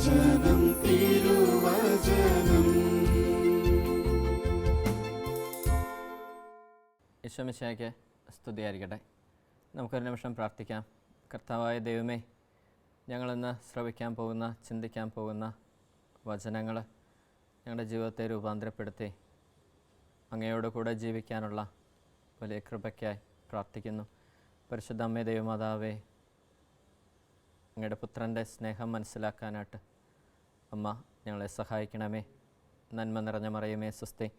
തിരുവചനം തിരുവചനം. യശോമിശയ്ക്ക് സ്തുതിയായിരിക്കട്ടെ. നമുക്കൊരു നിമിഷം പ്രാർത്ഥിക്കാം. കർത്താവായ ദൈവമേ ഞങ്ങളിന്ന് ശ്രവിക്കാൻ പോകുന്ന ചിന്തിക്കാൻ പോകുന്ന വചനങ്ങൾ ഞങ്ങളുടെ ജീവിതത്തെ രൂപാന്തരപ്പെടുത്തി അങ്ങയോട് കൂടെ ജീവിക്കാനുള്ള വലിയ കൃപയ്ക്കായി പ്രാർത്ഥിക്കുന്നു. പരിശുദ്ധ അമ്മേ ദൈവമാതാവേ അങ്ങയുടെ പുത്രന്റെ സ്നേഹം മനസ്സിലാക്കാനായിട്ട് അമ്മ ഞങ്ങളെ സഹായിക്കണമേ. നന്മ നിറഞ്ഞ മറിയമേ സ്വസ്തി.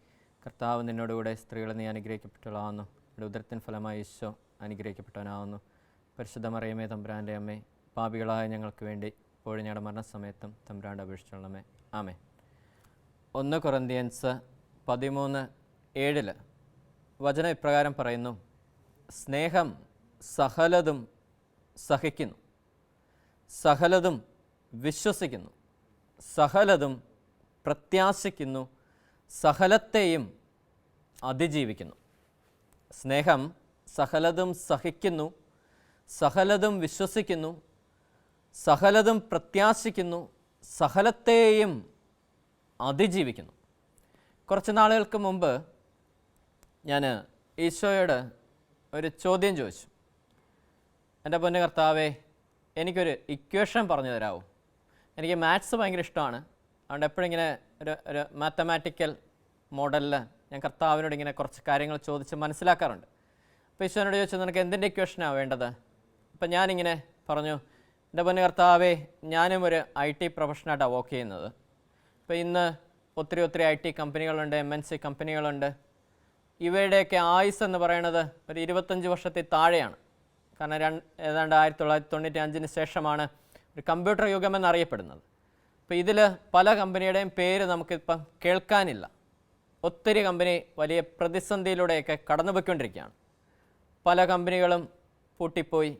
കർത്താവ് നിന്നോടുകൂടെ സ്ത്രീകളെ നീ അനുഗ്രഹിക്കപ്പെട്ടവളാവുന്നു. ഇവിടെ ഉദരത്തിൻ ഫലമായി ഈശോ അനുഗ്രഹിക്കപ്പെട്ടവനാവുന്നു. പരിശുദ്ധ മറിയമേ തമ്പുരാന്റെ അമ്മേ പാപികളായ ഞങ്ങൾക്ക് വേണ്ടി ഇപ്പോഴും ഞങ്ങളുടെ മരണസമയത്തും തമ്പുരാന്റെ അപേക്ഷിച്ചുള്ളമേ ആമേ ഒന്ന് കൊറന്തിയൻസ് പതിമൂന്ന് ഏഴിൽ വചനം ഇപ്രകാരം പറയുന്നു. സ്നേഹം സഹലതും സഹിക്കുന്നു. സകലതും വിശ്വസിക്കുന്നു. സകലതും പ്രത്യാശിക്കുന്നു. സകലത്തെയും അതിജീവിക്കുന്നു. സ്നേഹം സകലതും സഹിക്കുന്നു. സകലതും വിശ്വസിക്കുന്നു. സകലതും പ്രത്യാശിക്കുന്നു. സകലത്തെയും അതിജീവിക്കുന്നു. കുറച്ച് നാളുകൾക്ക് മുമ്പ് ഞാൻ ഈശോയോട് ഒരു ചോദ്യം ചോദിച്ചു. എന്റെ പൊന്നു കർത്താവേ എനിക്കൊരു ഇക്വേഷൻ പറഞ്ഞു തരാമോ എനിക്ക് മാത്സ് ഭയങ്കര ഇഷ്ടമാണ്. അതുകൊണ്ട് എപ്പോഴും ഇങ്ങനെ ഒരു ഒരു മാത്തമാറ്റിക്കൽ മോഡലിൽ ഞാൻ കർത്താവിനോട് ഇങ്ങനെ കുറച്ച് കാര്യങ്ങൾ ചോദിച്ച് മനസ്സിലാക്കാറുണ്ട്. അപ്പോൾ ഈശോനോട് ചോദിച്ചു നിനക്ക് എന്തിന്റെ ഇക്വേഷനാണ് വേണ്ടത്? അപ്പം ഞാനിങ്ങനെ പറഞ്ഞു എന്റെ പൊന്നു കർത്താവേ ഞാനും ഒരു ഐ ടി പ്രൊഫഷനായിട്ടാണ് വർക്ക് ചെയ്യുന്നത്. അപ്പോൾ ഇന്ന് ഒത്തിരി ഒത്തിരി ഐ ടി കമ്പനികളുണ്ട് എം എൻ സി കമ്പനികളുണ്ട് ഇവയുടെയൊക്കെ ആയുസ് എന്ന് പറയുന്നത് ഒരു ഇരുപത്തഞ്ച് വർഷത്തിൽ താഴെയാണ്. കാരണം രണ്ട് ഏതാണ്ട് ആയിരത്തി തൊള്ളായിരത്തി തൊണ്ണൂറ്റി അഞ്ചിന് ശേഷമാണ് ഒരു കമ്പ്യൂട്ടർ യുഗം എന്നറിയപ്പെടുന്നത്. അപ്പോൾ ഇതിൽ പല കമ്പനിയുടെയും പേര് നമുക്കിപ്പം കേൾക്കാനില്ല. ഒത്തിരി കമ്പനി വലിയ പ്രതിസന്ധിയിലൂടെയൊക്കെ കടന്നുപോയിക്കൊണ്ടിരിക്കുകയാണ്. പല കമ്പനികളും പൂട്ടിപ്പോയി.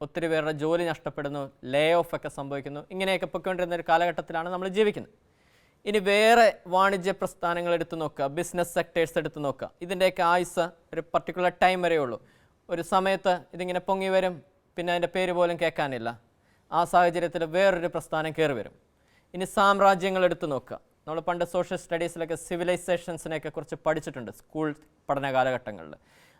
ഒത്തിരി പേരുടെ ജോലി നഷ്ടപ്പെടുന്നു. ലേ ഓഫ് ഒക്കെ സംഭവിക്കുന്നു. ഇങ്ങനെയൊക്കെ പൊയ്ക്കൊണ്ടിരുന്ന ഒരു കാലഘട്ടത്തിലാണ് നമ്മൾ ജീവിക്കുന്നത്. ഇനി വേറെ വാണിജ്യ പ്രസ്ഥാനങ്ങൾ എടുത്തു നോക്കുക. ബിസിനസ് സെക്ടേഴ്സ് എടുത്തു നോക്കുക. ഇതിന്റെയൊക്കെ ആയുസ് ഒരു പർട്ടിക്കുലർ ടൈം വരെ ഉള്ളൂ ഒരു സമയത്ത് ഇതിങ്ങനെ പൊങ്ങി വരും പിന്നെ അതിന്റെ പേര് പോലും കേൾക്കാനില്ല. ആ സാഹചര്യത്തിൽ വേറൊരു പ്രസ്ഥാനം കയറി വരും. ഇനി സാമ്രാജ്യങ്ങൾ എടുത്തു നോക്കുക. നമ്മൾ പണ്ട് സോഷ്യൽ സ്റ്റഡീസിലൊക്കെ സിവിലൈസേഷൻസിനെയൊക്കെ കുറിച്ച് പഠിച്ചിട്ടുണ്ട് സ്കൂൾ പഠന കാലഘട്ടങ്ങളിൽ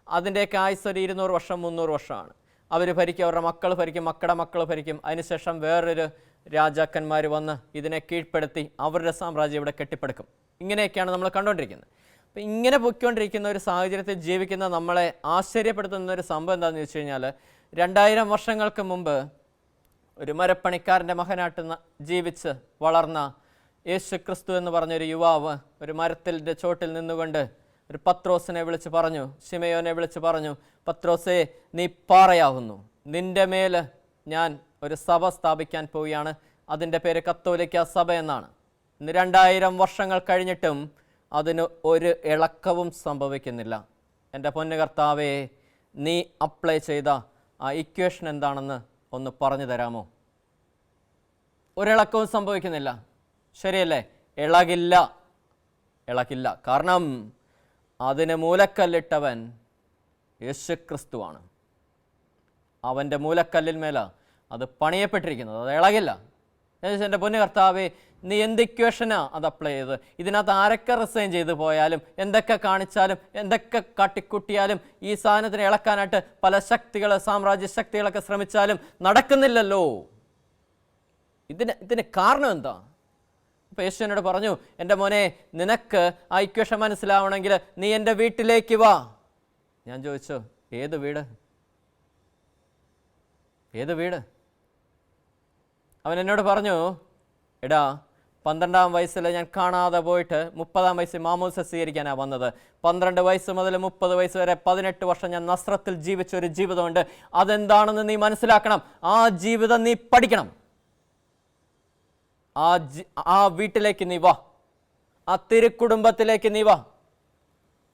അതിന്റെയൊക്കെ ആയുസ് ഒരു ഇരുന്നൂറ് വർഷം മുന്നൂറ് വർഷമാണ്. അവർ ഭരിക്കും അവരുടെ മക്കൾ ഭരിക്കും മക്കളുടെ മക്കൾ ഭരിക്കും. അതിനുശേഷം വേറൊരു രാജാക്കന്മാർ വന്ന് ഇതിനെ കീഴ്പ്പെടുത്തി അവരുടെ സാമ്രാജ്യം ഇവിടെ കെട്ടിപ്പടുക്കും. ഇങ്ങനെയൊക്കെയാണ് നമ്മൾ കണ്ടുകൊണ്ടിരിക്കുന്നത്. അപ്പം ഇങ്ങനെ പൊയ്ക്കൊണ്ടിരിക്കുന്ന ഒരു സാഹചര്യത്തിൽ ജീവിക്കുന്ന നമ്മളെ ആശ്ചര്യപ്പെടുത്തുന്ന ഒരു സംഭവം എന്താണെന്ന് വെച്ച് കഴിഞ്ഞാൽ രണ്ടായിരം വർഷങ്ങൾക്ക് മുമ്പ് ഒരു മരപ്പണിക്കാരന്റെ മകനായിട്ട് ജീവിച്ച് വളർന്ന യേശു ക്രിസ്തു എന്ന് പറഞ്ഞൊരു യുവാവ് ഒരു മരത്തിന്റെ ചോട്ടിൽ നിന്നുകൊണ്ട് ഒരു പത്രോസിനെ വിളിച്ച് പറഞ്ഞു ഷിമയോനെ വിളിച്ച് പറഞ്ഞു പത്രോസേ നീ പാറയാവുന്നു. നിന്റെ മേൽ ഞാൻ ഒരു സഭ സ്ഥാപിക്കാൻ പോവുകയാണ്. അതിന്റെ പേര് കത്തോലിക്ക സഭ എന്നാണ്. ഇന്ന് രണ്ടായിരം വർഷങ്ങൾ കഴിഞ്ഞിട്ടും അതിന് ഒരു ഇളക്കവും സംഭവിക്കുന്നില്ല. എന്റെ പൊന്നു കർത്താവേ നീ അപ്ലൈ ചെയ്ത ആ ഇക്വേഷൻ എന്താണെന്ന് ഒന്ന് പറഞ്ഞു തരാമോ? ഒരിളക്കവും സംഭവിക്കുന്നില്ല. ശരിയല്ലേ? ഇളകില്ല. ഇളകില്ല. കാരണം അതിന് മൂലക്കല്ലിട്ടവൻ യേശു ക്രിസ്തുവാണ് അവന്റെ മൂലക്കല്ലിന്മേല അത് പണിയപ്പെട്ടിരിക്കുന്നത്. അത് ഇളകില്ല. എന്റെ പൊന്നു കർത്താവേ നീ എന്ത് ഇക്വേഷനാ അത് അപ്ലൈ ചെയ്ത് ഇതിനകത്ത് ആരൊക്കെ റിസൈൻ ചെയ്തു പോയാലും എന്തൊക്കെ കാണിച്ചാലും എന്തൊക്കെ കാട്ടിക്കുട്ടിയാലും ഈ സാധനത്തിന് ഇളക്കാനായിട്ട് പല ശക്തികൾ സാമ്രാജ്യ ശക്തികളൊക്കെ ശ്രമിച്ചാലും നടക്കുന്നില്ലല്ലോ. ഇതിന് ഇതിന് കാരണം എന്താ? അപ്പോൾ യേശു എന്നോട് പറഞ്ഞു എന്റെ മോനെ നിനക്ക് ആ ഇക്വേഷൻ മനസ്സിലാവണമെങ്കിൽ നീ എന്റെ വീട്ടിലേക്ക് വാ. ഞാൻ ചോദിച്ചു ഏത് വീട്? ഏത് വീട്? അവൻ എന്നോട് പറഞ്ഞു എടാ പന്ത്രണ്ടാം വയസ്സിൽ ഞാൻ കാണാതെ പോയിട്ട് മുപ്പതാം വയസ്സിൽ മാമൂസ സ്വീകരിക്കാനാണ് വന്നത്. പന്ത്രണ്ട് വയസ്സ് മുതൽ മുപ്പത് വയസ്സ് വരെ പതിനെട്ട് വർഷം ഞാൻ നസ്ത്രത്തിൽ ജീവിച്ച ഒരു ജീവിതമുണ്ട്. അതെന്താണെന്ന് നീ മനസ്സിലാക്കണം. ആ ജീവിതം നീ പഠിക്കണം. ആ ആ വീട്ടിലേക്ക് നീ വാ. ആ തിരുക്കുടുംബത്തിലേക്ക് നീ വാ.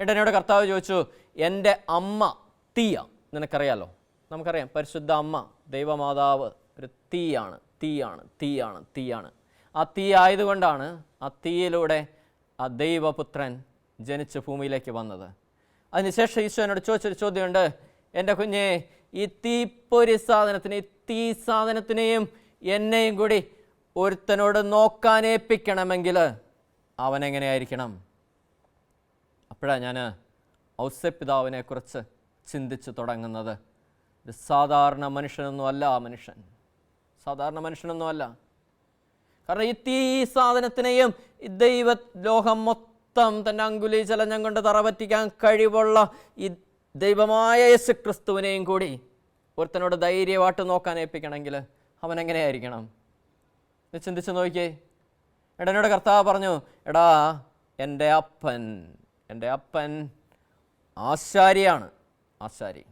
എടനോട് കർത്താവ് ചോദിച്ചു എന്റെ അമ്മ തീയ. നിനക്കറിയാലോ? നമുക്കറിയാം പരിശുദ്ധ അമ്മ ദൈവമാതാവ് ഒരു തീയാണ്. തീയാണ് തീയാണ് തീയാണ്. ആ തീ ആയതുകൊണ്ടാണ് ആ തീയിലൂടെ ആ ദൈവപുത്രൻ ജനിച്ച് ഭൂമിയിലേക്ക് വന്നത്. അതിനുശേഷം ഈശോനോട് ചോദിച്ചൊരു ചോദ്യമുണ്ട്. എന്റെ കുഞ്ഞെ ഈ തീപ്പൊരി സാധനത്തിന് ഈ തീ സാധനത്തിനെയും എന്നെയും കൂടി ഒരുത്തനോട് നോക്കാനേൽപ്പിക്കണമെങ്കിൽ അവനെങ്ങനെയായിരിക്കണം? അപ്പോഴാണ് ഞാൻ ഔസ്യപിതാവിനെക്കുറിച്ച് കുറിച്ച് ചിന്തിച്ച് തുടങ്ങുന്നത്. ഒരു സാധാരണ മനുഷ്യനൊന്നും അല്ല ആ മനുഷ്യൻ. സാധാരണ മനുഷ്യനൊന്നും അല്ല കാരണം ഈ തീ സാധനത്തിനെയും ദൈവ ലോകം മൊത്തം തന്റെ അങ്കുലി ചലഞ്ഞം കൊണ്ട് തറപറ്റിക്കാൻ കഴിവുള്ള ഈ ദൈവമായ യേശു ക്രിസ്തുവിനെയും കൂടി ഒരുത്തനോട് ധൈര്യമായിട്ട് നോക്കാൻ ഏൽപ്പിക്കണമെങ്കിൽ അവൻ എങ്ങനെയായിരിക്കണം? ചിന്തിച്ച് നോക്കിയേ. എടാ എന്നോട് കർത്താവ് പറഞ്ഞു എടാ എന്റെ അപ്പൻ എന്റെ അപ്പൻ ആശാരിയാണ്. ആശാരി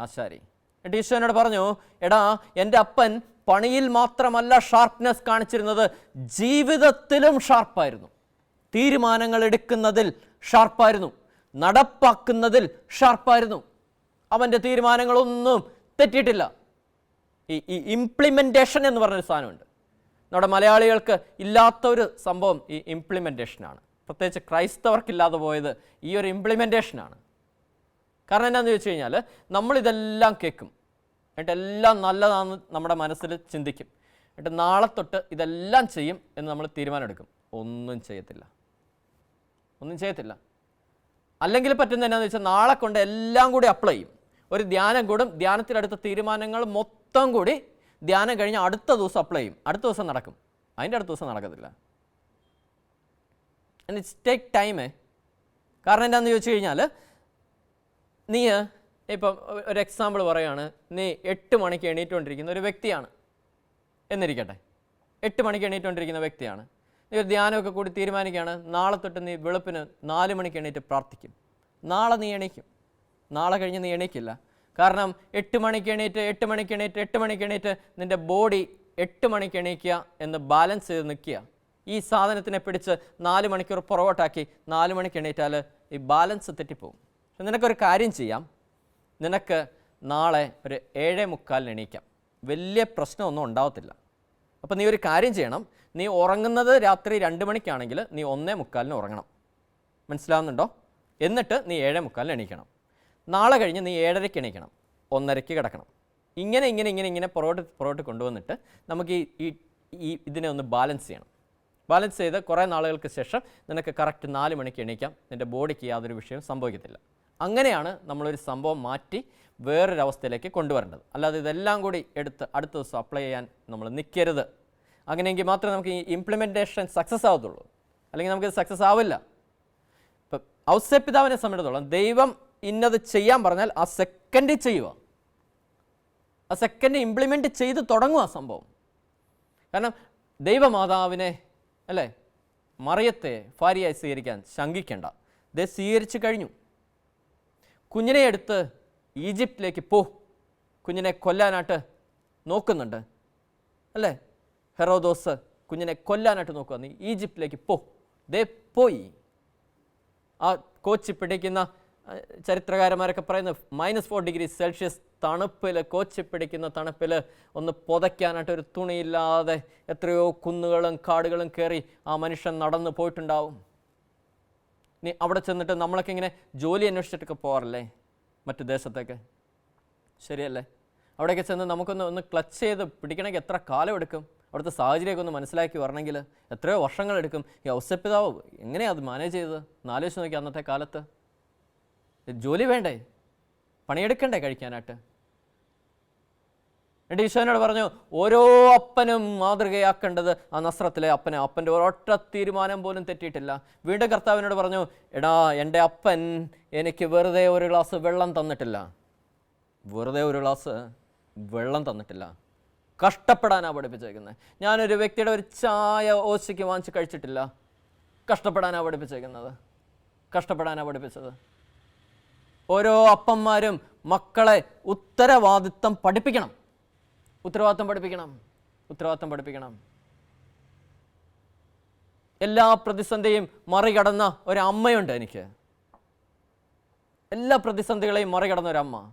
ആശാരി. എന്നിട്ട് പറഞ്ഞു എടാ എന്റെ അപ്പൻ പണിയിൽ മാത്രമല്ല ഷാർപ്നെസ് കാണിച്ചിരുന്നത് ജീവിതത്തിലും ഷാർപ്പായിരുന്നു തീരുമാനങ്ങൾ എടുക്കുന്നതിൽ ഷാർപ്പായിരുന്നു നടപ്പാക്കുന്നതിൽ ഷാർപ്പായിരുന്നു അവന്റെ തീരുമാനങ്ങളൊന്നും തെറ്റിയിട്ടില്ല. ഈ ഈ ഇംപ്ലിമെന്റേഷൻ എന്ന് പറഞ്ഞൊരു സാധനമുണ്ട്. നമ്മുടെ മലയാളികൾക്ക് ഇല്ലാത്ത ഒരു സംഭവം ഈ ഇംപ്ലിമെന്റേഷനാണ് പ്രത്യേകിച്ച് ക്രൈസ്തവർക്കില്ലാതെ പോയത് ഈ ഒരു ഇംപ്ലിമെന്റേഷനാണ് കാരണം എന്താണെന്ന് ചോദിച്ചു കഴിഞ്ഞാൽ നമ്മളിതെല്ലാം കേൾക്കും എന്നിട്ട് എല്ലാം നല്ലതാണെന്ന് നമ്മുടെ മനസ്സിൽ ചിന്തിക്കും. എന്നിട്ട് നാളെ തൊട്ട് ഇതെല്ലാം ചെയ്യും എന്ന് നമ്മൾ തീരുമാനമെടുക്കും. ഒന്നും ചെയ്യത്തില്ല. ഒന്നും ചെയ്യത്തില്ല. അല്ലെങ്കിൽ പറ്റുന്ന എന്നാന്ന് വെച്ചാൽ നാളെ കൊണ്ട് എല്ലാം കൂടി അപ്ലൈ ചെയ്യും. ഒരു ധ്യാനം കൂടും. ധ്യാനത്തിലെടുത്ത തീരുമാനങ്ങൾ മൊത്തം കൂടി ധ്യാനം കഴിഞ്ഞ് അടുത്ത ദിവസം അപ്ലൈ ചെയ്യും. അടുത്ത ദിവസം നടക്കും. അതിന്റെ അടുത്ത ദിവസം നടക്കത്തില്ല. ഇറ്റ്സ് ടേക്ക് ടൈമേ കാരണം എന്താണെന്ന് ചോദിച്ചു കഴിഞ്ഞാൽ നീ ഇപ്പം ഒരു എക്സാമ്പിൾ പറയുകയാണ് നീ എട്ട് മണിക്ക് എണീറ്റുകൊണ്ടിരിക്കുന്ന ഒരു വ്യക്തിയാണ്. എന്നിരിക്കട്ടെ. എട്ട് മണിക്ക് എണീറ്റുകൊണ്ടിരിക്കുന്ന വ്യക്തിയാണ്. നീ ഒരു ധ്യാനമൊക്കെ കൂടി തീരുമാനിക്കുകയാണ് നാളെ തൊട്ട് നീ വെളുപ്പിന് നാല് മണിക്ക് എണീറ്റ് പ്രാർത്ഥിക്കും. നാളെ നീ എണീക്കും. നാളെ കഴിഞ്ഞ് നീ എണീക്കില്ല. കാരണം എട്ട് മണിക്ക് എണീറ്റ് എട്ട് മണിക്ക് എണീറ്റ് എട്ട് മണിക്ക് എണീറ്റ് നിന്റെ ബോഡി എട്ട് മണിക്ക് എണീക്കുക എന്ന് ബാലൻസ് ചെയ്ത് നിൽക്കുക. ഈ സാധനത്തിനെ പിടിച്ച് നാല് മണിക്കൂർ പുറകോട്ടാക്കി നാല് മണിക്ക് എണീറ്റാൽ ഈ ബാലൻസ് തെറ്റിപ്പോവും. പക്ഷെ നിനക്കൊരു കാര്യം ചെയ്യാം. നിനക്ക് നാളെ ഒരു ഏഴേ മുക്കാലിന് എണീക്കാം. വലിയ പ്രശ്നമൊന്നും ഉണ്ടാവത്തില്ല. അപ്പോൾ നീ ഒരു കാര്യം ചെയ്യണം. നീ ഉറങ്ങുന്നത് രാത്രി രണ്ട് മണിക്കാണെങ്കിൽ നീ ഒന്നേ മുക്കാലിന് ഉറങ്ങണം. മനസ്സിലാവുന്നുണ്ടോ? എന്നിട്ട് നീ ഏഴേ മുക്കാലിന് എണീക്കണം. നാളെ കഴിഞ്ഞ് നീ ഏഴരയ്ക്ക് എണീക്കണം. ഒന്നരയ്ക്ക് കിടക്കണം. ഇങ്ങനെ ഇങ്ങനെ ഇങ്ങനെ ഇങ്ങനെ പുറകോട്ട് പുറകോട്ട് കൊണ്ടുവന്നിട്ട് നമുക്ക് ഈ ഈ ഇതിനെ ഒന്ന് ബാലൻസ് ചെയ്യണം. ബാലൻസ് ചെയ്ത് കുറേ നാളുകൾക്ക് ശേഷം നിനക്ക് കറക്റ്റ് നാല് മണിക്ക് എണീക്കാം. നിന്റെ ബോഡിക്ക് യാതൊരു വിഷയവും സംഭവിക്കത്തില്ല. അങ്ങനെയാണ് നമ്മളൊരു സംഭവം മാറ്റി വേറൊരവസ്ഥയിലേക്ക് കൊണ്ടുവരേണ്ടത്. അല്ലാതെ ഇതെല്ലാം കൂടി എടുത്ത് അടുത്ത ദിവസം അപ്ലൈ ചെയ്യാൻ നമ്മൾ നിൽക്കരുത് അങ്ങനെയെങ്കിൽ മാത്രമേ നമുക്ക് ഈ ഇംപ്ലിമെന്റേഷൻ സക്സസ് ആവത്തുള്ളൂ. അല്ലെങ്കിൽ നമുക്കിത് സക്സസ് ആവില്ല. ഇപ്പം ഔസപിതാവിനെ സംബന്ധിച്ചിടത്തോളം ദൈവം ഇന്നത് ചെയ്യാൻ പറഞ്ഞാൽ ആ സെക്കൻഡ് ചെയ്യുക. ആ സെക്കൻഡ് ഇംപ്ലിമെന്റ് ചെയ്ത് തുടങ്ങുക ആ സംഭവം. കാരണം ദൈവമാതാവിനെ അല്ലേ? മറിയത്തെ ഭാര്യയായി സ്വീകരിക്കാൻ ശങ്കിക്കേണ്ട. ദേ സ്വീകരിച്ചു കഴിഞ്ഞു. കുഞ്ഞിനെ എടുത്ത് ഈജിപ്തിലേക്ക് പോ. കുഞ്ഞിനെ കൊല്ലാനായിട്ട് നോക്കുന്നുണ്ട്. അല്ലേ? ഹെറോദോസ് കുഞ്ഞിനെ കൊല്ലാനായിട്ട് നോക്കുക നീ ഈജിപ്തിലേക്ക് പോ. ദേ പോയി. ആ കോച്ച് പിടിക്കുന്ന ചരിത്രകാരന്മാരൊക്കെ പറയുന്നത് മൈനസ് ഫോർ ഡിഗ്രി സെൽഷ്യസ് തണുപ്പിൽ കോച്ച് പിടിക്കുന്ന തണുപ്പിൽ ഒന്ന് പുതയ്ക്കാനായിട്ട് ഒരു തുണിയില്ലാതെ എത്രയോ കുന്നുകളും കാടുകളും കയറി ആ മനുഷ്യൻ നടന്നു പോയിട്ടുണ്ടാവും. നീ അവിടെ ചെന്നിട്ട് നമ്മളൊക്കെ ഇങ്ങനെ ജോലി അന്വേഷിച്ചിട്ടൊക്കെ പോകാറില്ലേ മറ്റു ദേശത്തൊക്കെ? ശരിയല്ലേ? അവിടെയൊക്കെ ചെന്ന് നമുക്കൊന്ന് ഒന്ന് ക്ലച്ച് ചെയ്ത് പിടിക്കണമെങ്കിൽ എത്ര കാലം എടുക്കും? അവിടുത്തെ സാഹചര്യമൊക്കെ ഒന്ന് മനസ്സിലാക്കി വരണമെങ്കിൽ എത്രയോ വർഷങ്ങളെടുക്കും ഈ ഔസപ്പിതാവ് എങ്ങനെയാണ് അത് മാനേജ് ചെയ്തത്? നാലോചിച്ച് നോക്കി അന്നത്തെ കാലത്ത്. ജോലി വേണ്ടേ? പണിയെടുക്കണ്ടേ കഴിക്കാനായിട്ട്? എന്നിട്ട് ഈശോനോട് പറഞ്ഞു ഓരോ അപ്പനും മാതൃകയാക്കേണ്ടത് ആ നസ്രത്തിലെ അപ്പനെ. അപ്പന്റെ ഒരൊറ്റ തീരുമാനം പോലും തെറ്റിയിട്ടില്ല. വീണ്ടും കർത്താവിനോട് പറഞ്ഞു എടാ എന്റെ അപ്പൻ എനിക്ക് വെറുതെ ഒരു ഗ്ലാസ് വെള്ളം തന്നിട്ടില്ല. വെറുതെ ഒരു ഗ്ലാസ് വെള്ളം തന്നിട്ടില്ല. കഷ്ടപ്പെടാനാണ് പഠിപ്പിച്ചേക്കുന്നത് ഞാനൊരു വ്യക്തിയുടെ ഒരു ചായ ഓശയ്ക്ക് വാങ്ങിച്ച് കഴിച്ചിട്ടില്ല. കഷ്ടപ്പെടാനാണ് പഠിപ്പിച്ചേക്കുന്നത്. കഷ്ടപ്പെടാനാണ് പഠിപ്പിച്ചത്. ഓരോ അപ്പന്മാരും മക്കളെ ഉത്തരവാദിത്തം പഠിപ്പിക്കണം. ഉത്തരവാദിത്തം പഠിപ്പിക്കണം. ഉത്തരവാദിത്തം പഠിപ്പിക്കണം. എല്ലാ പ്രതിസന്ധിയും മറികടന്ന ഒരു അമ്മയുണ്ട് എനിക്ക്. എല്ലാ പ്രതിസന്ധികളെയും മറികടന്ന ഒരമ്മ.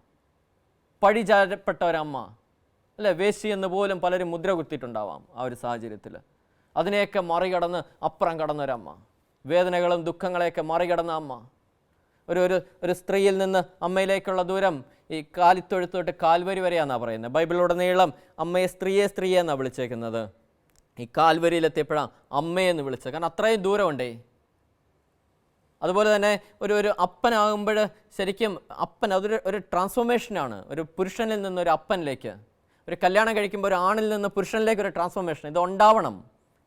പഴിചാരപ്പെട്ട ഒരമ്മ അല്ലെ വേശി എന്ന് പോലും പലരും മുദ്ര കുത്തിയിട്ടുണ്ടാവാം ആ ഒരു സാഹചര്യത്തിൽ. അതിനെയൊക്കെ മറികടന്ന് അപ്പുറം കടന്ന ഒരമ്മ വേദനകളും ദുഃഖങ്ങളെയൊക്കെ മറികടന്ന അമ്മ. ഒരു ഒരു ഒരു സ്ത്രീയിൽ നിന്ന് അമ്മയിലേക്കുള്ള ദൂരം ഈ കാലിത്തൊഴുത്ത് തൊട്ട് കാൽവരി വരെയാണെന്നാണ് പറയുന്നത്. ബൈബിളിലുടനീളം അമ്മയെ സ്ത്രീയെ സ്ത്രീയെ എന്നാണ് വിളിച്ചേക്കുന്നത്. ഈ കാൽവരിയിലെത്തിയപ്പോഴാണ് അമ്മയെന്ന് വിളിച്ചത്. കാരണം അത്രയും ദൂരമുണ്ടേ. അതുപോലെ തന്നെ ഒരു ഒരു അപ്പനാകുമ്പോൾ ശരിക്കും അപ്പൻ അതൊരു ഒരു ട്രാൻസ്ഫോർമേഷനാണ് ഒരു പുരുഷനിൽ നിന്ന് ഒരു അപ്പനിലേക്ക്. ഒരു കല്യാണം കഴിക്കുമ്പോൾ ഒരു ആണിൽ നിന്ന് പുരുഷനിലേക്ക് ഒരു ട്രാൻസ്ഫോർമേഷൻ ഇത് ഉണ്ടാവണം.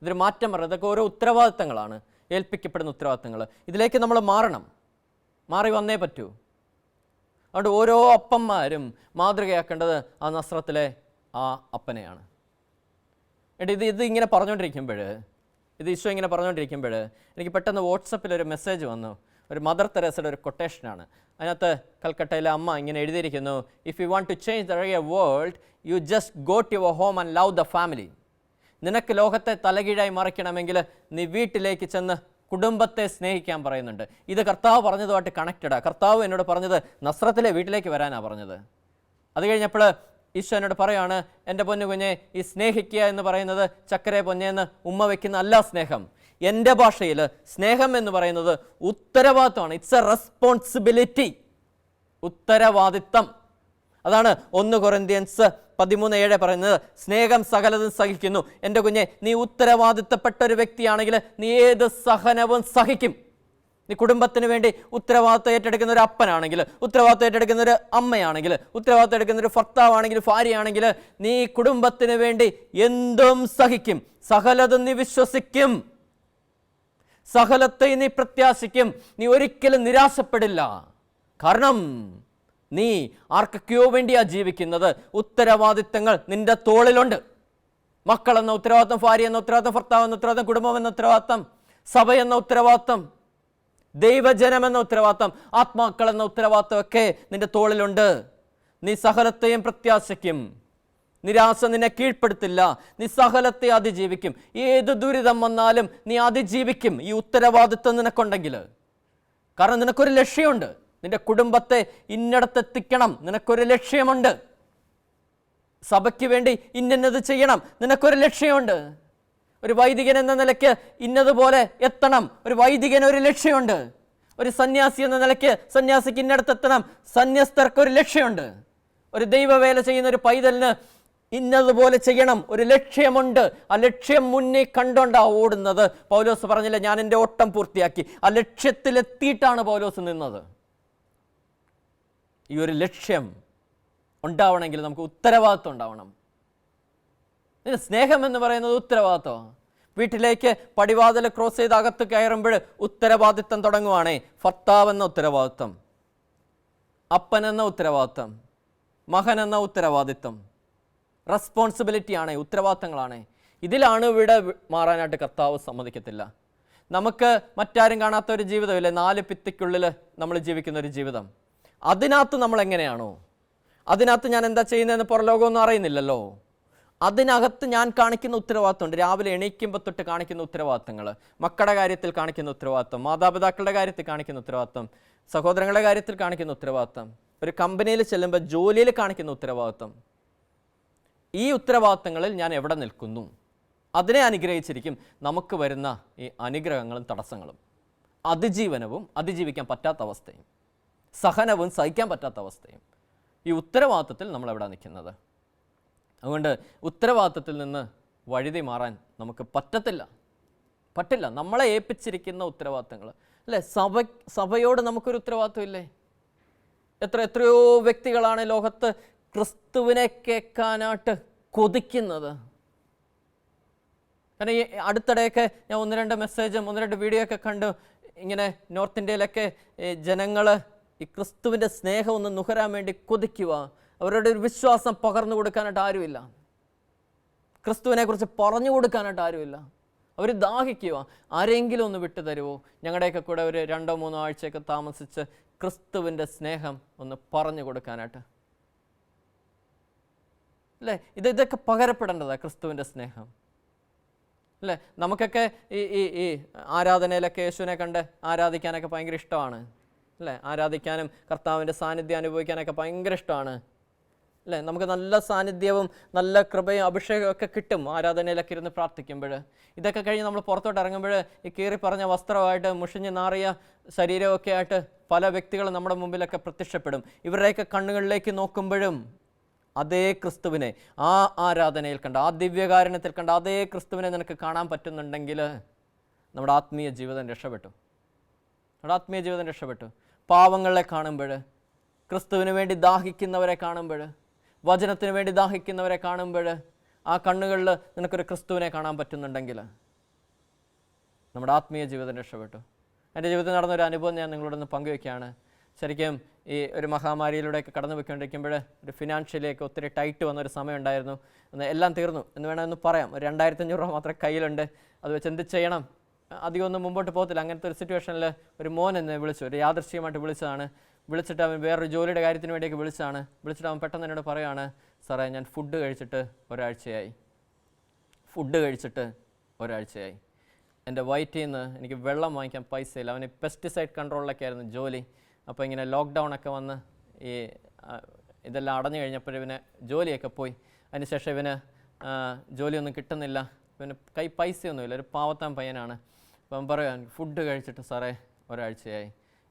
ഇതൊരു മാറ്റം പറയുന്നത് ഇതൊക്കെ ഓരോ ഉത്തരവാദിത്തങ്ങളാണ്. ഏൽപ്പിക്കപ്പെടുന്ന ഉത്തരവാദിത്തങ്ങൾ ഇതിലേക്ക് നമ്മൾ മാറണം. മാറി വന്നേ പറ്റൂ. അതുകൊണ്ട് ഓരോ അപ്പന്മാരും മാതൃകയാക്കേണ്ടത് ആ നസ്രത്തിലെ ആ അപ്പനെയാണ്. എന്നിട്ട് ഇത് ഇത് ഇങ്ങനെ പറഞ്ഞുകൊണ്ടിരിക്കുമ്പോൾ ഇത് ഈശോ ഇങ്ങനെ പറഞ്ഞുകൊണ്ടിരിക്കുമ്പോൾ എനിക്ക് പെട്ടെന്ന് വാട്സപ്പിൽ ഒരു മെസ്സേജ് വന്നു. ഒരു മദർ തെരേസയുടെ ഒരു കൊട്ടേഷനാണ്. അതിനകത്ത് കൽക്കട്ടയിലെ അമ്മ ഇങ്ങനെ എഴുതിയിരിക്കുന്നു if you want to change the real world you just go to your home and love the family നിനക്ക് ലോകത്തെ തലകീഴായി മറിക്കണമെങ്കിൽ നീ വീട്ടിലേക്ക് ചെന്ന് കുടുംബത്തെ സ്നേഹിക്കാൻ പറയുന്നുണ്ട്. ഇത് കർത്താവ് പറഞ്ഞതുമായിട്ട് കണക്റ്റഡാണ് കർത്താവ് എന്നോട് പറഞ്ഞത് നസ്രത്തിലെ വീട്ടിലേക്ക് വരാനാണ് പറഞ്ഞത്. അത് കഴിഞ്ഞപ്പോൾ ഈശോ എന്നോട് പറയാണ് എന്റെ പൊന്നു കുഞ്ഞെ ഈ സ്നേഹിക്കുക എന്ന് പറയുന്നത് ചക്കരെ പൊന്നേന്ന് ഉമ്മ വയ്ക്കുന്ന അല്ല സ്നേഹം. എന്റെ ഭാഷയിൽ സ്നേഹം എന്ന് പറയുന്നത് ഉത്തരവാദിത്തമാണ്. ഇറ്റ്സ് എ റെസ്പോൺസിബിലിറ്റി ഉത്തരവാദിത്തം. അതാണ് ഒന്ന് കൊറിന്ത്യൻസ് പതിമൂന്ന് ഏഴ് പറയുന്നത്. സ്നേഹം സകലതും സഹിക്കുന്നു. എന്റെ കുഞ്ഞെ നീ ഉത്തരവാദിത്തപ്പെട്ട ഒരു വ്യക്തിയാണെങ്കിൽ നീ ഏത് സഹനവും സഹിക്കും. നീ കുടുംബത്തിന് വേണ്ടി ഉത്തരവാദിത്വം ഏറ്റെടുക്കുന്ന ഒരു അപ്പനാണെങ്കിൽ ഉത്തരവാദിത്വം ഏറ്റെടുക്കുന്ന ഒരു അമ്മയാണെങ്കിൽ ഉത്തരവാദിത്വം എടുക്കുന്ന ഒരു ഭർത്താവാണെങ്കിൽ ഭാര്യയാണെങ്കിൽ നീ കുടുംബത്തിന് വേണ്ടി എന്തും സഹിക്കും. സകലതും നീ വിശ്വസിക്കും. സകലത്തെ നീ പ്രത്യാശിക്കും. നീ ഒരിക്കലും നിരാശപ്പെടില്ല. കാരണം നീ ആർക്കൊക്കെയോ വേണ്ടിയാ ജീവിക്കുന്നത്. ഉത്തരവാദിത്തങ്ങൾ നിന്റെ തോളിലുണ്ട്. മക്കൾ എന്ന ഉത്തരവാദിത്തം ഭാര്യ എന്ന ഉത്തരവാദിത്തം ഭർത്താവ് എന്ന ഉത്തരവാദിത്തം കുടുംബം എന്ന ഉത്തരവാദിത്തം സഭ എന്ന ഉത്തരവാദിത്തം ദൈവജനം എന്ന ഉത്തരവാദിത്തം ആത്മാക്കൾ എന്ന ഉത്തരവാദിത്തം ഒക്കെ നിന്റെ തോളിലുണ്ട്. നീ സഹലത്തെയും പ്രത്യാശയ്ക്കും നിരാശ നിന്നെ കീഴ്പ്പെടുത്തില്ല. നീ സഹലത്തെ അതിജീവിക്കും. ഏത് ദുരിതം വന്നാലും നീ അതിജീവിക്കും. ഈ ഉത്തരവാദിത്വം നിനക്കുണ്ടെങ്കിൽ. കാരണം നിനക്കൊരു ലക്ഷ്യമുണ്ട്. നിന്റെ കുടുംബത്തെ ഇന്നടത്തെത്തിക്കണം. നിനക്കൊരു ലക്ഷ്യമുണ്ട്. സഭയ്ക്ക് വേണ്ടി ഇന്നത് ചെയ്യണം. നിനക്കൊരു ലക്ഷ്യമുണ്ട്. ഒരു വൈദികൻ എന്ന നിലയ്ക്ക് ഇന്നതുപോലെ എത്തണം. ഒരു വൈദികന് ഒരു ലക്ഷ്യമുണ്ട്. ഒരു സന്യാസി എന്ന നിലയ്ക്ക് സന്യാസിക്ക് ഇന്നടത്തെത്തണം. സന്യസ്തർക്ക് ഒരു ലക്ഷ്യമുണ്ട്. ഒരു ദൈവവേല ചെയ്യുന്ന ഒരു പൈതലിന് ഇന്നതുപോലെ ചെയ്യണം. ഒരു ലക്ഷ്യമുണ്ട്. ആ ലക്ഷ്യം മുന്നേ കണ്ടോണ്ടാ ഓടുന്നത്. പൗലോസ് പറഞ്ഞില്ല ഞാൻ എന്റെ ഓട്ടം പൂർത്തിയാക്കി. ആ ലക്ഷ്യത്തിലെത്തിയിട്ടാണ് പൗലോസ് നിന്നത്. ഈ ഒരു ലക്ഷ്യം ഉണ്ടാവണമെങ്കിൽ നമുക്ക് ഉത്തരവാദിത്വം ഉണ്ടാവണം. സ്നേഹം എന്ന് പറയുന്നത് ഉത്തരവാദിത്വം. വീട്ടിലേക്ക് പടിവാതിൽ ക്രോസ് ചെയ്ത് അകത്ത് കയറുമ്പോൾ ഉത്തരവാദിത്വം തുടങ്ങുവാണേ. ഭർത്താവ് എന്ന ഉത്തരവാദിത്വം. അപ്പൻ എന്ന ഉത്തരവാദിത്വം. മകൻ എന്ന ഉത്തരവാദിത്വം. റെസ്പോൺസിബിലിറ്റി ആണ് ഉത്തരവാദിത്തങ്ങളാണ്. ഇതിലാണ് ഇവിടെ മാറാനായിട്ട് കർത്താവ് സമ്മതിക്കത്തില്ല. നമുക്ക് മറ്റാരും കാണാത്ത ഒരു ജീവിതമില്ലേ നാല് പിത്തിക്കുള്ളിൽ നമ്മൾ ജീവിക്കുന്ന ഒരു ജീവിതം. അതിനകത്ത് നമ്മൾ എങ്ങനെയാണോ അതിനകത്ത് ഞാൻ എന്താ ചെയ്യുന്നതെന്ന് പുറലോകമൊന്നും അറിയുന്നില്ലല്ലോ. അതിനകത്ത് ഞാൻ കാണിക്കുന്ന ഉത്തരവാദിത്തമുണ്ട്. രാവിലെ എണീക്കുമ്പോൾ തൊട്ട് കാണിക്കുന്ന ഉത്തരവാദിത്തങ്ങൾ മക്കളുടെ കാര്യത്തിൽ കാണിക്കുന്ന ഉത്തരവാദിത്തം. മാതാപിതാക്കളുടെ കാര്യത്തിൽ കാണിക്കുന്ന ഉത്തരവാദിത്തം. സഹോദരങ്ങളുടെ കാര്യത്തിൽ കാണിക്കുന്ന ഉത്തരവാദിത്തം. ഒരു കമ്പനിയിൽ ചെല്ലുമ്പോൾ ജോലിയിൽ കാണിക്കുന്ന ഉത്തരവാദിത്തം. ഈ ഉത്തരവാദിത്തങ്ങളിൽ ഞാൻ എവിടെ നിൽക്കുന്നു? അതിനെ അനുഗ്രഹിച്ചിരിക്കും. നമുക്ക് വരുന്ന ഈ അനുഗ്രഹങ്ങളും തടസ്സങ്ങളും. അതിജീവനവും അതിജീവിക്കാൻ പറ്റാത്ത അവസ്ഥയും. സഹനവും സഹിക്കാൻ പറ്റാത്ത അവസ്ഥയും. ഈ ഉത്തരവാദിത്തത്തിൽ നമ്മൾ എവിടെ നിൽക്കുന്നത്? അതുകൊണ്ട് ഉത്തരവാദിത്തത്തിൽ നിന്ന് വഴുതി മാറാൻ നമുക്ക് പറ്റത്തില്ല. പറ്റില്ല. നമ്മളെ ഏൽപ്പിച്ചിരിക്കുന്ന ഉത്തരവാദിത്തങ്ങൾ. അല്ലേ? സഭ സഭയോട് നമുക്കൊരു ഉത്തരവാദിത്വം ഇല്ലേ? എത്ര എത്രയോ വ്യക്തികളാണ് ലോകത്ത് ക്രിസ്തുവിനെ കേൾക്കാനായിട്ട് കൊതിക്കുന്നത്. കാരണം ഈ അടുത്തിടെയൊക്കെ ഞാൻ ഒന്ന് രണ്ട് മെസ്സേജും ഒന്ന് രണ്ട് വീഡിയോ ഒക്കെ കണ്ടു. ഇങ്ങനെ നോർത്ത് ഇന്ത്യയിലൊക്കെ ജനങ്ങൾ ഈ ക്രിസ്തുവിന്റെ സ്നേഹം ഒന്ന് നുഹരാൻ വേണ്ടി കൊതിക്കുക അവരുടെ ഒരു വിശ്വാസം പകർന്നു കൊടുക്കാനായിട്ട് ആരുമില്ല. ക്രിസ്തുവിനെ കുറിച്ച് പറഞ്ഞു കൊടുക്കാനായിട്ട് ആരുമില്ല. അവർ ദാഹിക്കുക ആരെങ്കിലും ഒന്ന് വിട്ടു തരുമോ ഞങ്ങളുടെയൊക്കെ കൂടെ ഒരു രണ്ടോ മൂന്നോ ആഴ്ചയൊക്കെ താമസിച്ച് ക്രിസ്തുവിന്റെ സ്നേഹം ഒന്ന് പറഞ്ഞു കൊടുക്കാനായിട്ട്. അല്ലേ? ഇത് ഇതൊക്കെ പകരപ്പെടേണ്ടതാണ് ക്രിസ്തുവിന്റെ സ്നേഹം. അല്ലേ? നമുക്കൊക്കെ ഈ ഈ ഈ ആരാധനയിലൊക്കെ യേശുവിനെ കണ്ട് ആരാധിക്കാനൊക്കെ ഭയങ്കര ഇഷ്ടമാണ്. അല്ലേ? ആരാധിക്കാനും കർത്താവിന്റെ സാന്നിധ്യം അനുഭവിക്കാനൊക്കെ ഭയങ്കര ഇഷ്ടമാണ്. അല്ലേ? നമുക്ക് നല്ല സാന്നിധ്യവും നല്ല കൃപയും അഭിഷേകവും ഒക്കെ കിട്ടും ആരാധനയിലൊക്കെ ഇരുന്ന് പ്രാർത്ഥിക്കുമ്പോൾ. ഇതൊക്കെ കഴിഞ്ഞ് നമ്മൾ പുറത്തോട്ട് ഇറങ്ങുമ്പോൾ ഈ കീറി പറഞ്ഞ വസ്ത്രമായിട്ട് മുഷിഞ്ഞ് നാറിയ ശരീരമൊക്കെ ആയിട്ട് പല വ്യക്തികളും നമ്മുടെ മുമ്പിലൊക്കെ പ്രത്യക്ഷപ്പെടും. ഇവരുടെയൊക്കെ കണ്ണുകളിലേക്ക് നോക്കുമ്പോഴും അതേ ക്രിസ്തുവിനെ ആ ആരാധനയിൽ കണ്ട ആ ദിവ്യകാരണത്തിൽ കണ്ട അതേ ക്രിസ്തുവിനെ നിനക്ക് കാണാൻ പറ്റുന്നുണ്ടെങ്കിൽ നമ്മുടെ ആത്മീയ ജീവിതം രക്ഷപ്പെട്ടു. നമ്മുടെ ആത്മീയ ജീവിതം രക്ഷപ്പെട്ടു. പാവങ്ങളെ കാണുമ്പോൾ ക്രിസ്തുവിന് വേണ്ടി ദാഹിക്കുന്നവരെ കാണുമ്പോൾ വചനത്തിന് വേണ്ടി ദാഹിക്കുന്നവരെ കാണുമ്പോൾ ആ കണ്ണുകളിൽ നിനക്കൊരു ക്രിസ്തുവിനെ കാണാൻ പറ്റുന്നുണ്ടെങ്കിൽ നമ്മുടെ ആത്മീയ ജീവിതം രക്ഷപ്പെട്ടു. എന്റെ ജീവിതത്തിൽ നടന്ന ഒരു അനുഭവം ഞാൻ നിങ്ങളോടൊന്ന് പങ്കുവെക്കുകയാണ് ശരിക്കും ഈ ഒരു മഹാമാരിയിലൂടെയൊക്കെ കടന്നു പോയിക്കൊണ്ടിരിക്കുമ്പോൾ ഒരു ഫിനാൻഷ്യലിയൊക്കെ ഒത്തിരി ടൈറ്റ് വന്ന ഒരു സമയം ഉണ്ടായിരുന്നു എന്ന് എല്ലാം തീർന്നു എന്ന് വേണമെന്ന് പറയാം. ഒരു രണ്ടായിരത്തി അഞ്ഞൂറ് രൂപ മാത്രമേ കയ്യിലുണ്ട്. അത് വെച്ച് എന്ത് ചെയ്യണം? അധികം ഒന്നും മുമ്പോട്ട് പോകത്തില്ല. അങ്ങനത്തെ ഒരു സിറ്റുവേഷനിൽ ഒരു മോൻ എന്നെ വിളിച്ചു. ഒരു യാദൃശ്യമായിട്ട് വിളിച്ചതാണ്. വിളിച്ചിട്ട് അവൻ വേറൊരു ജോലിയുടെ കാര്യത്തിന് വേണ്ടിയൊക്കെ വിളിച്ചതാണ്. വിളിച്ചിട്ട് അവൻ പെട്ടെന്ന് എന്നോട് പറയുകയാണ് സാറേ ഞാൻ ഫുഡ് കഴിച്ചിട്ട് ഒരാഴ്ചയായി. ഫുഡ് കഴിച്ചിട്ട് ഒരാഴ്ചയായി. എന്റെ വയറ്റിൽ നിന്ന് എനിക്ക് വെള്ളം വാങ്ങിക്കാൻ പൈസയില്ല. അവന് പെസ്റ്റിസൈഡ് കൺട്രോളിലൊക്കെ ആയിരുന്നു ജോലി. അപ്പോൾ ഇങ്ങനെ ലോക്ക്ഡൗൺ ഒക്കെ വന്ന് ഈ ഇതെല്ലാം അടഞ്ഞു കഴിഞ്ഞപ്പോൾ ഇവന് ജോലിയൊക്കെ പോയി. അതിനുശേഷം ഇവന് ജോലിയൊന്നും കിട്ടുന്നില്ല. ഇവന് കൈ പൈസയൊന്നുമില്ല. ഒരു പാവത്താൻ പയ്യനാണ്. അപ്പം അവൻ പറയാൻ ഫുഡ് കഴിച്ചിട്ട് സാറേ ഒരാഴ്ചയായി.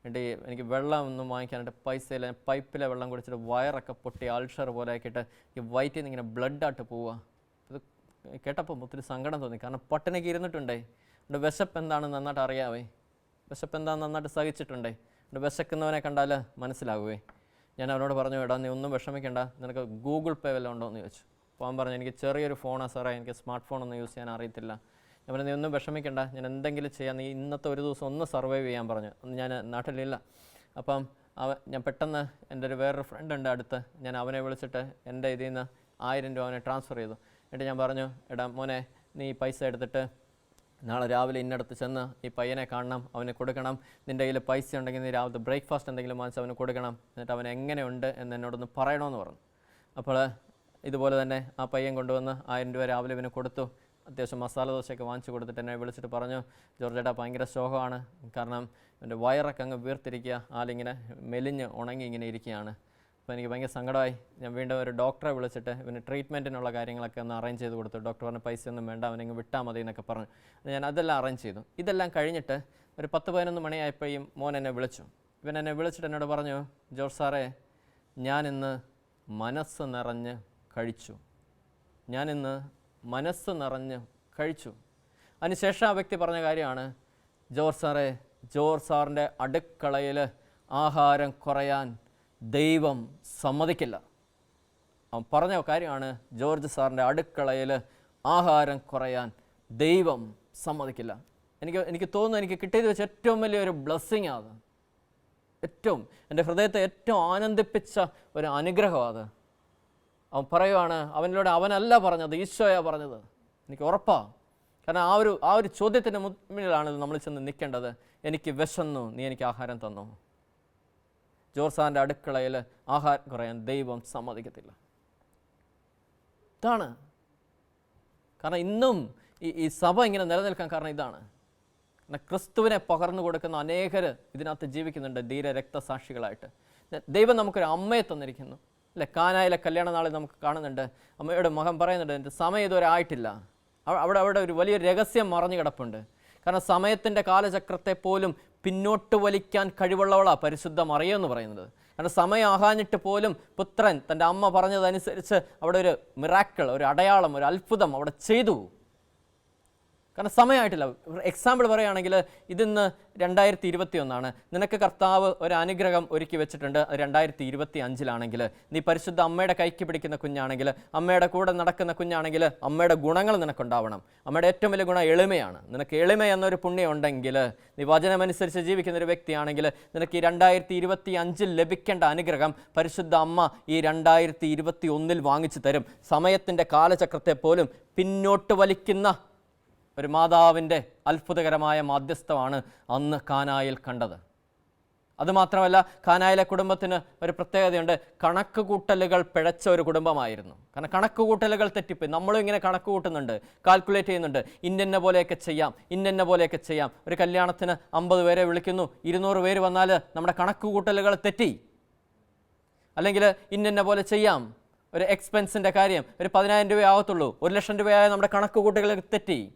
എന്നിട്ട് എനിക്ക് വെള്ളം ഒന്നും വാങ്ങിക്കാനായിട്ട് പൈസയില്ല. പൈപ്പിലെ വെള്ളം കുടിച്ചിട്ട് വയറൊക്കെ പൊട്ടി അൾഷർ പോലെ ആക്കിയിട്ട് ഈ വയറ്റിൽ നിന്ന് ഇങ്ങനെ ബ്ലഡായിട്ട് പോവുക ഇത് കേട്ടപ്പം ഒത്തിരി സങ്കടം തോന്നി. കാരണം പട്ടിണിക്ക് ഇരുന്നിട്ടുണ്ടേ. എന്റെ വിശപ്പ് എന്താണെന്ന് നന്നായിട്ട് അറിയാവേ. വിശപ്പ് എന്താണെന്ന് നന്നായിട്ട് സഹിച്ചിട്ടുണ്ടേ. എന്റെ വിശക്കുന്നവനെ കണ്ടാൽ മനസ്സിലാകുവേ ഞാൻ അവനോട് പറഞ്ഞു എടാ നീ ഒന്നും വിഷമിക്കണ്ട. നിനക്ക് ഗൂഗിൾ പേ വല്ലതും ഉണ്ടോ? എന്ന് ചോദിച്ചു. അപ്പോൾ അവൻ പറഞ്ഞു എനിക്ക് ചെറിയൊരു ഫോണാണ് സാറേ. എനിക്ക് സ്മാർട്ട് ഫോണൊന്നും യൂസ് ചെയ്യാൻ അറിയത്തില്ല. ഞാൻ പറഞ്ഞു നീ ഒന്നും വിഷമിക്കണ്ട. ഞാൻ എന്തെങ്കിലും ചെയ്യാം. നീ ഇന്നത്തെ ഒരു ദിവസം ഒന്ന് സർവൈവ് ചെയ്യാൻ പറഞ്ഞു. അന്ന് ഞാൻ നാട്ടിലില്ല. അപ്പം അവ ഞാൻ പെട്ടെന്ന് എന്റെ ഒരു വേറൊരു ഫ്രണ്ട് ഉണ്ട് അടുത്ത്. ഞാൻ അവനെ വിളിച്ചിട്ട് എന്റെ ഇതിൽ നിന്ന് ആയിരം രൂപ അവനെ ട്രാൻസ്ഫർ ചെയ്തു. എന്നിട്ട് ഞാൻ പറഞ്ഞു എടാ മോനെ നീ പൈസ എടുത്തിട്ട് നാളെ രാവിലെ ഇന്നടത്ത് ചെന്ന് ഈ പയ്യനെ കാണണം. അവന് കൊടുക്കണം. നിന്റെ കയ്യിൽ പൈസ ഉണ്ടെങ്കിൽ നീ രാവിലെ ബ്രേക്ക്ഫാസ്റ്റ് എന്തെങ്കിലും വാങ്ങിച്ച് അവന് കൊടുക്കണം. എന്നിട്ട് അവൻ എങ്ങനെയുണ്ട് എന്ന് എന്നോടൊന്ന് പറയണമെന്ന് പറഞ്ഞു. അപ്പോൾ ഇതുപോലെ തന്നെ ആ പയ്യൻ കൊണ്ടുവന്ന് ആയിരം രൂപ രാവിലെ ഇവന് കൊടുത്തു. അത്യാവശ്യം മസാല ദോശയൊക്കെ വാങ്ങിച്ചു കൊടുത്തിട്ട് എന്നെ വിളിച്ചിട്ട് പറഞ്ഞു ജോർജേട്ടാ ഭയങ്കര ശോകമാണ്. കാരണം എന്റെ വയറൊക്കെ അങ്ങ് വീർത്തിരിക്കുക ആലിങ്ങനെ മെലിഞ്ഞ് ഉണങ്ങി ഇങ്ങനെ ഇരിക്കുകയാണ്. അപ്പോൾ എനിക്ക് ഭയങ്കര സങ്കടമായി. ഞാൻ വീണ്ടും ഒരു ഡോക്ടറെ വിളിച്ചിട്ട് ഇവന് ട്രീറ്റ്മെന്റിനുള്ള കാര്യങ്ങളൊക്കെ ഒന്ന് അറേഞ്ച് ചെയ്ത് കൊടുത്തു. ഡോക്ടർ പറഞ്ഞ പൈസ ഒന്നും വേണ്ട അവനെങ്ങ് വിട്ടാൽ മതി എന്നൊക്കെ പറഞ്ഞു. ഞാൻ അതെല്ലാം അറേഞ്ച് ചെയ്തു. ഇതെല്ലാം കഴിഞ്ഞിട്ട് ഒരു പത്ത് പതിനൊന്ന് മണിയായപ്പോഴും മോൻ എന്നെ വിളിച്ചു. ഇവൻ എന്നെ വിളിച്ചിട്ട് എന്നോട് പറഞ്ഞു ജോർജ് സാറേ ഞാനിന്ന് മനസ്സ് നിറഞ്ഞ് കഴിച്ചു. ഞാനിന്ന് മനസ്സ് നിറഞ്ഞ് കഴിച്ചു. അതിനുശേഷം ആ വ്യക്തി പറഞ്ഞ കാര്യമാണ് ജോർജ് സാറെ ജോർജ് സാറിന്റെ അടുക്കളയിൽ ആഹാരം കുറയാൻ ദൈവം സമ്മതിക്കില്ല. അവൻ പറഞ്ഞ കാര്യമാണ് ജോർജ് സാറിന്റെ അടുക്കളയിൽ ആഹാരം കുറയാൻ ദൈവം സമ്മതിക്കില്ല. എനിക്ക് എനിക്ക് തോന്നുന്നു എനിക്ക് കിട്ടിയത് വെച്ച് ഏറ്റവും വലിയൊരു ബ്ലെസ്സിങ് അത്. ഏറ്റവും എന്റെ ഹൃദയത്തെ ഏറ്റവും ആനന്ദിപ്പിച്ച ഒരു അനുഗ്രഹമാണ് അത്. അവൻ പറയുവാണ് അവനിലൂടെ അവനല്ല പറഞ്ഞത് ഈശോയാ പറഞ്ഞത്. എനിക്ക് ഉറപ്പാണ് കാരണം ആ ഒരു ആ ഒരു ചോദ്യത്തിന്റെ മുന്നിലാണ് നമ്മൾ ചെന്ന് നിൽക്കേണ്ടത്. എനിക്ക് വിശന്നു നീ എനിക്ക് ആഹാരം തന്നു. ജോർസാന്റെ അടുക്കളയിൽ ആഹാരം കുറയാൻ ദൈവം സമ്മതിക്കത്തില്ല. ഇതാണ്. കാരണം ഇന്നും ഈ ഈ സഭ ഇങ്ങനെ നിലനിൽക്കാൻ കാരണം ഇതാണ്. കാരണം ക്രിസ്തുവിനെ പകർന്നു കൊടുക്കുന്ന അനേകർ ഇതിനകത്ത് ജീവിക്കുന്നുണ്ട് ധീര രക്തസാക്ഷികളായിട്ട് ദൈവം നമുക്കൊരു അമ്മയെ തന്നിരിക്കുന്നു. അല്ലെ? കാനായിലെ കല്യാണ നാളിൽ നമുക്ക് കാണുന്നുണ്ട്. അമ്മയുടെ മകൻ പറയുന്നുണ്ട് എന്റെ സമയം ഇതുവരെ ആയിട്ടില്ല. അവിടെ അവിടെ ഒരു വലിയ രഹസ്യം മറഞ്ഞു കിടപ്പുണ്ട്. കാരണം സമയത്തിന്റെ കാലചക്രത്തെ പോലും പിന്നോട്ട് വലിക്കാൻ കഴിവുള്ളവളാണ് പരിശുദ്ധ മറിയെന്ന് പറയുന്നത്. കാരണം സമയം ആഹാഞ്ഞിട്ട് പോലും പുത്രൻ തന്റെ അമ്മ പറഞ്ഞതനുസരിച്ച് അവിടെ ഒരു മിറാക്കിൾ ഒരു അടയാളം ഒരു അത്ഭുതം അവിടെ ചെയ്തു കാരണം സമയമായിട്ടില്ല. എക്സാമ്പിൾ പറയുകയാണെങ്കിൽ ഇതിന്ന് രണ്ടായിരത്തി ഇരുപത്തി ഒന്നാണ് നിനക്ക് കർത്താവ് ഒരു അനുഗ്രഹം ഒരുക്കി വെച്ചിട്ടുണ്ട്. രണ്ടായിരത്തി ഇരുപത്തി അഞ്ചിലാണെങ്കിൽ നീ പരിശുദ്ധ അമ്മയുടെ കൈക്ക് പിടിക്കുന്ന കുഞ്ഞാണെങ്കിൽ അമ്മയുടെ കൂടെ നടക്കുന്ന കുഞ്ഞാണെങ്കിൽ അമ്മയുടെ ഗുണങ്ങൾ നിനക്കുണ്ടാവണം. അമ്മയുടെ ഏറ്റവും വലിയ ഗുണം എളിമയാണ്. നിനക്ക് എളിമ എന്നൊരു പുണ്യം ഉണ്ടെങ്കിൽ നീ വചനമനുസരിച്ച് ജീവിക്കുന്ന ഒരു വ്യക്തിയാണെങ്കിൽ നിനക്ക് ഈ രണ്ടായിരത്തി ഇരുപത്തി അഞ്ചിൽ ലഭിക്കേണ്ട അനുഗ്രഹം പരിശുദ്ധ അമ്മ ഈ രണ്ടായിരത്തി ഇരുപത്തി ഒന്നിൽ വാങ്ങിച്ചു തരും. സമയത്തിന്റെ കാലചക്രത്തെ പോലും പിന്നോട്ട് വലിക്കുന്ന ഒരു മാതാവിന്റെ അത്ഭുതകരമായ മാധ്യസ്ഥമാണ് അന്ന് കാനായിൽ കണ്ടത്. അതുമാത്രമല്ല കാനായിലെ കുടുംബത്തിന് ഒരു പ്രത്യേകതയുണ്ട്. കണക്ക് കൂട്ടലുകൾ പിഴച്ച ഒരു കുടുംബമായിരുന്നു. കാരണം കണക്ക് കൂട്ടലുകൾ തെറ്റിപ്പോയി. നമ്മളും ഇങ്ങനെ കണക്ക് കൂട്ടുന്നുണ്ട് കാൽക്കുലേറ്റ് ചെയ്യുന്നുണ്ട്. ഇന്നെന്ന പോലെയൊക്കെ ചെയ്യാം ഇന്നെന്ന പോലെയൊക്കെ ചെയ്യാം. ഒരു കല്യാണത്തിന് അമ്പത് പേരെ വിളിക്കുന്നു ഇരുന്നൂറ് പേര് വന്നാൽ നമ്മുടെ കണക്ക് കൂട്ടലുകൾ തെറ്റി. അല്ലെങ്കിൽ ഇന്നെന്ന പോലെ ചെയ്യാം. ഒരു എക്സ്പെൻസിന്റെ കാര്യം ഒരു പതിനായിരം രൂപ ആകത്തുള്ളൂ ഒരു ലക്ഷം രൂപയായ നമ്മുടെ കണക്ക് കൂട്ടലുകൾ തെറ്റി.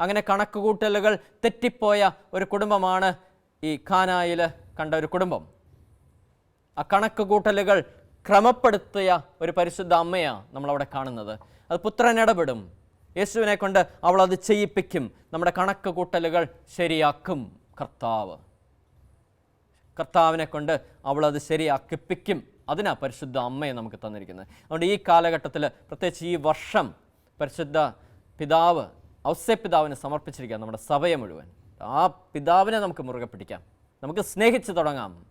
അങ്ങനെ കണക്ക് കൂട്ടലുകൾ തെറ്റിപ്പോയ ഒരു കുടുംബമാണ് ഈ ഖാനായിൽ കണ്ട ഒരു കുടുംബം. ആ കണക്ക് കൂട്ടലുകൾ ക്രമപ്പെടുത്തിയ ഒരു പരിശുദ്ധ അമ്മയാണ് നമ്മളവിടെ കാണുന്നത്. അത് പുത്രൻ ഇടപെടും. യേശുവിനെ കൊണ്ട് അവൾ അത് ചെയ്യിപ്പിക്കും. നമ്മുടെ കണക്ക് കൂട്ടലുകൾ ശരിയാക്കും കർത്താവ്. കർത്താവിനെ കൊണ്ട് അത് ശരിയാക്കിപ്പിക്കും. അതിനാ പരിശുദ്ധ അമ്മയെ നമുക്ക് തന്നിരിക്കുന്നത്. അതുകൊണ്ട് ഈ കാലഘട്ടത്തിൽ പ്രത്യേകിച്ച് ഈ വർഷം പരിശുദ്ധ പിതാവ് ഔസ്യ പിതാവിന് സമർപ്പിച്ചിരിക്കാം നമ്മുടെ സഭയെ മുഴുവൻ. ആ പിതാവിനെ നമുക്ക് മുറുകെ പിടിക്കാം. നമുക്ക് സ്നേഹിച്ചു തുടങ്ങാം.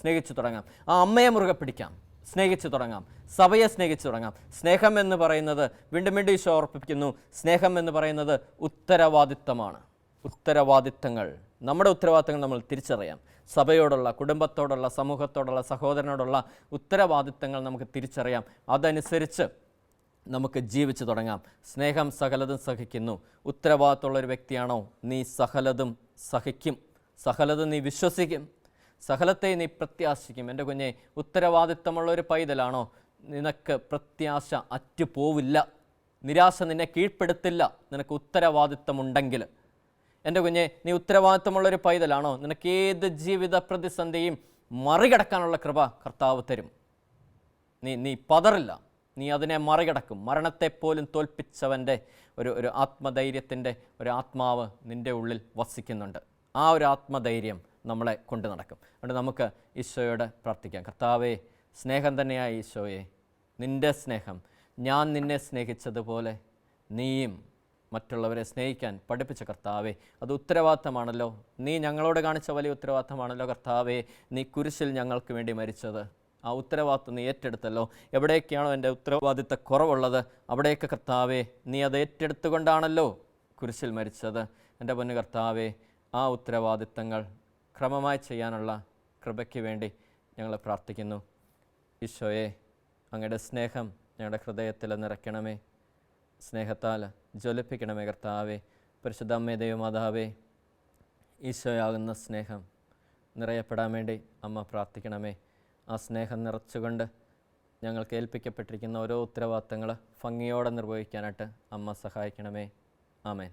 സ്നേഹിച്ചു തുടങ്ങാം. ആ അമ്മയെ മുറുകെ പിടിക്കാം. സ്നേഹിച്ചു തുടങ്ങാം. സഭയെ സ്നേഹിച്ചു തുടങ്ങാം. സ്നേഹം എന്ന് പറയുന്നത് വീണ്ടും വീണ്ടും ഈശോ ഓർപ്പിക്കുന്നു സ്നേഹം എന്ന് പറയുന്നത് ഉത്തരവാദിത്തമാണ്. ഉത്തരവാദിത്തങ്ങൾ. നമ്മുടെ ഉത്തരവാദിത്തങ്ങൾ നമ്മൾ തിരിച്ചറിയാം. സഭയോടുള്ള കുടുംബത്തോടുള്ള സമൂഹത്തോടുള്ള സഹോദരനോടുള്ള ഉത്തരവാദിത്തങ്ങൾ നമുക്ക് തിരിച്ചറിയാം. അതനുസരിച്ച് നമുക്ക് ജീവിച്ചു തുടങ്ങാം. സ്നേഹം സകലതും സഹിക്കുന്നു. ഉത്തരവാദിത്തമുള്ള ഒരു വ്യക്തിയാണോ? നീ സകലതും സഹിക്കും. സകലതും നീ വിശ്വസിക്കും. സകലത്തെ നീ പ്രത്യാശിക്കും. എന്റെ കുഞ്ഞെ ഉത്തരവാദിത്തമുള്ള ഒരു പൈതലാണോ? നിനക്ക് പ്രത്യാശ അറ്റുപോവില്ല. നിരാശ നിന്നെ കീഴ്പ്പെടുത്തില്ല. നിനക്ക് ഉത്തരവാദിത്തമുണ്ടെങ്കിൽ. എന്റെ കുഞ്ഞെ നീ ഉത്തരവാദിത്തമുള്ളൊരു പൈതലാണോ? നിനക്ക് ഏത് ജീവിത പ്രതിസന്ധിയും മറികടക്കാനുള്ള കൃപ കർത്താവ് തരും. നീ നീ പതറില്ല. നീ അതിനെ മറികടക്കും. മരണത്തെപ്പോലും തോൽപ്പിച്ചവന്റെ ഒരു ഒരു ആത്മധൈര്യത്തിന്റെ ഒരു ആത്മാവ് നിന്റെ ഉള്ളിൽ വസിക്കുന്നുണ്ട്. ആ ഒരു ആത്മധൈര്യം നമ്മളെ കൊണ്ടു നടക്കും. അതുകൊണ്ട് നമുക്ക് ഈശോയോട് പ്രാർത്ഥിക്കാം. കർത്താവേ സ്നേഹം തന്നെയായ ഈശോയെ നിന്റെ സ്നേഹം ഞാൻ നിന്നെ സ്നേഹിച്ചതുപോലെ നീയും മറ്റുള്ളവരെ സ്നേഹിക്കാൻ പഠിപ്പിച്ച കർത്താവെ അത് ഉത്തരവാദിത്തമാണല്ലോ. നീ ഞങ്ങളോട് കാണിച്ച വലിയ ഉത്തരവാദിത്തമാണല്ലോ കർത്താവെ. നീ കുരിശിൽ ഞങ്ങൾക്ക് വേണ്ടി മരിച്ചത്. ആ ഉത്തരവാദിത്വം നീ ഏറ്റെടുത്തല്ലോ. എവിടെയൊക്കെയാണോ എന്റെ ഉത്തരവാദിത്ത കുറവുള്ളത് അവിടെയൊക്കെ കർത്താവേ നീ അത് ഏറ്റെടുത്തുകൊണ്ടാണല്ലോ കുരിശിൽ മരിച്ചത്. എന്റെ പൊന്നു കർത്താവേ ആ ഉത്തരവാദിത്തങ്ങൾ ക്രമമായി ചെയ്യാനുള്ള കൃപയ്ക്ക് വേണ്ടി ഞങ്ങൾ പ്രാർത്ഥിക്കുന്നു. ഈശോയെ അങ്ങയുടെ സ്നേഹം ഞങ്ങളുടെ ഹൃദയത്തിൽ നിറയ്ക്കണമേ. സ്നേഹത്താൽ ജ്വലിപ്പിക്കണമേ കർത്താവേ. പരിശുദ്ധ അമ്മേ ദൈവമാതാവേ ഈശോയാകുന്ന സ്നേഹം നിറയപ്പെടാൻ വേണ്ടി അമ്മ പ്രാർത്ഥിക്കണമേ. ആ സ്നേഹം നിറച്ചുകൊണ്ട് ഞങ്ങൾക്ക് ഏൽപ്പിക്കപ്പെട്ടിരിക്കുന്ന ഓരോ ഉത്തരവാദിത്തങ്ങൾ ഭംഗിയോടെ നിർവഹിക്കാനായിട്ട് അമ്മ സഹായിക്കണമേ. ആമേൻ.